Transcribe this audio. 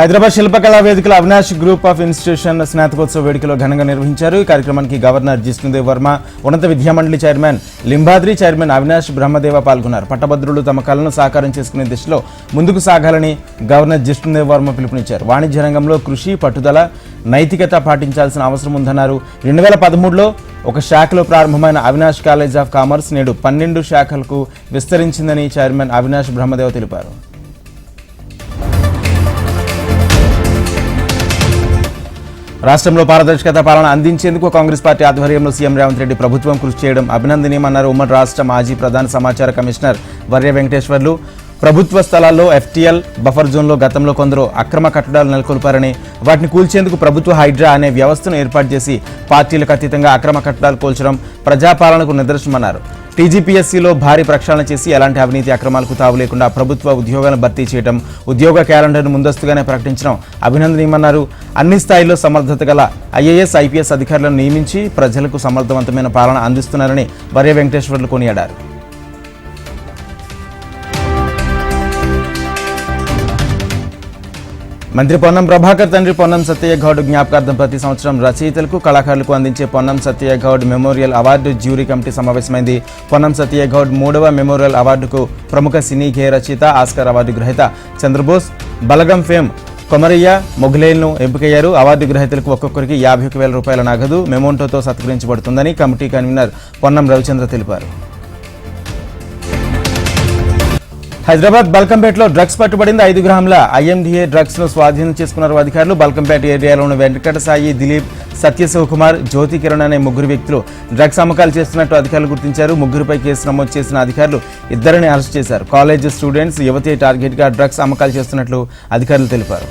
హైదరాబాద్ శిల్పకళా వేదికలో Avinash group of institution స్నాతకోత్సవ వేడుకలో ఘనంగా నిర్వహించారు. ఈ కార్యక్రమానికి గవర్నర్ జిష్ణుదేవ్ వర్మ ఉన్నత విద్యామండలి చైర్మన్ లింబాద్రి చైర్మన్ అవినాష్ బ్రహ్మదేవ పాల్గొన్నారు. పట్టభద్రులు తమ కళను సాకారం చేసుకునే దిశలో ముందుకు సాగాలని గవర్నర్ జిష్ణుదేవ్ వర్మ పిలుపునిచ్చారు. వాణిజ్య రంగంలో కృషి పట్టుదల నైతికత పాటించాల్సిన అవసరం ఉందన్నారు. రెండు వేల పదమూడులో ఒక శాఖలో ప్రారంభమైన అవినాష్ కాలేజ్ ఆఫ్ కామర్స్ నేడు పన్నెండు శాఖలకు విస్తరించిందని చైర్మన్ అవినాష్ బ్రహ్మదేవ తెలిపారు. రాష్ట్రంలో పారదర్శకత పాలన అందించేందుకు కాంగ్రెస్ పార్టీ ఆధ్వర్యంలో సీఎం రేవంత్ రెడ్డి ప్రభుత్వం కృషి చేయడం అభినందనీయమన్నారు ఉమ్మడి రాష్ట్ర మాజీ ప్రధాన సమాచార కమిషనర్ వర్య వెంకటేశ్వర్లు. ప్రభుత్వ స్థలాల్లో ఎఫ్టీఎల్ బఫర్ జోన్లో గతంలో కొందరు అక్రమ కట్టడాలు నెలకొల్పారని వాటిని కూల్చేందుకు ప్రభుత్వ హైడ్రా అనే వ్యవస్థను ఏర్పాటు చేసి పార్టీలకు అతీతంగా అక్రమ కట్టడాలు కూల్చడం ప్రజాపాలనకు నిదర్శనమన్నారు. టీజీపీఎస్సీలో భారీ ప్రక్షాళన చేసి ఎలాంటి అవినీతి అక్రమాలకు తావు లేకుండా ప్రభుత్వ ఉద్యోగాలను భర్తీ చేయడం ఉద్యోగ క్యాలెండర్ను ముందస్తుగానే ప్రకటించడం అభినందనీయమన్నారు. అన్ని స్థాయిల్లో సమర్థత గల ఐఏఎస్ ఐపీఎస్ అధికారులను నియమించి ప్రజలకు సమర్థవంతమైన పాలన అందిస్తున్నారని వర్య వెంకటేశ్వర్లు కొనియాడారు. మంత్రి పొన్నం ప్రభాకర్ తండ్రి పొన్నం సత్యయ్య గౌడ్ జ్ఞాపకార్థం ప్రతి సంవత్సరం రచయితలకు కళాకారులకు అందించే Ponnam Satyaiah Goud memorial award jury committee సమావేశమైంది. Ponnam Satyaiah Goud మూడవ మెమోరియల్ అవార్డుకు ప్రముఖ సినీ గేయ రచయిత ఆస్కార్ అవార్డు గ్రహీత చంద్రబోస్ బలగం ఫేమ్ కొమరయ్య మొఘలేల్ను ఎంపికయ్యారు. అవార్డు గ్రహీతలకు ఒక్కొక్కరికి యాభై వేల రూపాయల నగదు మెమోంటోతో సత్కరించబడుతుందని కమిటీ కన్వీనర్ పొన్నం రవిచంద్ర తెలిపారు. హైదరాబాద్ బల్కంపేటలో డ్రగ్స్ పట్టుబడింది ఐదు గ్రాముల ఐఎండిఏ డ్రగ్స్ను స్వాధీనం చేసుకున్నారు అధికారులు. బల్కంపేట ఏరియాలోని వెంకట సాయి దిలీప్ సత్య శివకుమార్ జ్యోతి కిరణ్ అనే ముగ్గురు వ్యక్తులు డ్రగ్స్ అమ్మకాలు చేస్తున్నట్టు అధికారులు గుర్తించారు. ముగ్గురుపై కేసు నమోదు చేసిన అధికారులు ఇద్దరిని అరెస్ట్ చేశారు. కాలేజ్ స్టూడెంట్స్ యువతి టార్గెట్గా డ్రగ్స్ అమ్మకాలు చేస్తున్నట్లు అధికారులు తెలిపారు.